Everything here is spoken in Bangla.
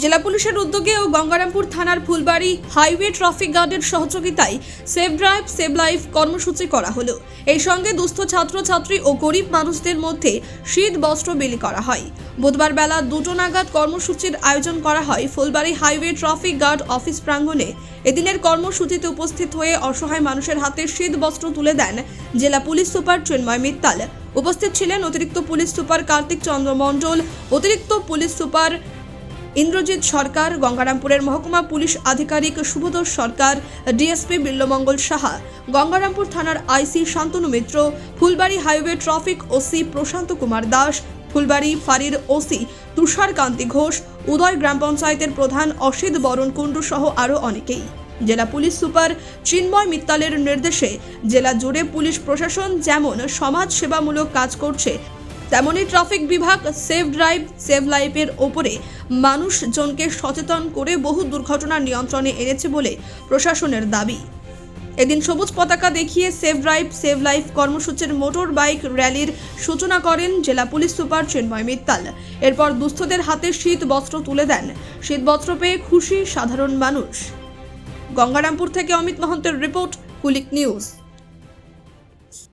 জেলা পুলিশের উদ্যোগে ও গঙ্গারামপুর থানার ফুলবাড়ি হাইওয়ে ট্রাফিক গার্ডের সহযোগিতায় সেভ ড্রাইভ সেভ লাইফ কর্মসূচি করা হলো। এই সঙ্গে দুস্থ ছাত্রছাত্রী ও গরিব মানুষদের মধ্যে শীত বস্ত্র বিলি করা হয়। বুধবার বেলা দুটো নাগাদ কর্মসূচির আয়োজন করা হয় Phulbari highway traffic guard office প্রাঙ্গণে। এদিনের কর্মসূচিতে উপস্থিত হয়ে অসহায় মানুষের হাতে শীত বস্ত্র তুলে দেন জেলা পুলিশ সুপার চিন্ময় মিত্তাল। উপস্থিত ছিলেন অতিরিক্ত পুলিশ সুপার কার্তিক চন্দ্র মণ্ডল, অতিরিক্ত পুলিশ সুপার ইন্দ্রজিৎ সরকার, গঙ্গারামপুরের মহকুমা পুলিশ আধিকারিক শুভদোষ সরকার, ডিএসপি বিল্লমঙ্গল সাহা, গঙ্গারামপুর থানার IC Santanu Mitra, Phulbari highway traffic OC Prashanta Kumar Das, Phulbari ফাঁড়ির ওসি তুষার কান্তি ঘোষ, উদয় গ্রাম পঞ্চায়েতের প্রধান অসিত বরণ কুণ্ডু সহ আরও অনেকেই। জেলা পুলিশ সুপার চিন্ময় মিত্তালের নির্দেশে জেলা জুড়ে পুলিশ প্রশাসন যেমন সমাজ সেবামূলক কাজ করছে তেমনি ট্রাফিক বিভাগ সেভ ড্রাইভ সেভ লাইফের ওপরে মানুষজনকে সচেতন করে বহু দুর্ঘটনা নিয়ন্ত্রণে এনেছে বলে প্রশাসনের দাবি। এদিন সবুজ পতাকা দেখিয়ে সেভ ড্রাইভ সেভ লাইফ কর্মসূচির মোটর বাইক র্যালির সূচনা করেন জেলা পুলিশ সুপার চিন্ময় মিত্তাল। এরপর দুস্থদের হাতে শীত বস্ত্র তুলে দেন। শীত বস্ত্র পেয়ে খুশি সাধারণ মানুষ। গঙ্গারামপুর থেকে অমিত মহন্তের রিপোর্ট, কুলিক নিউজ।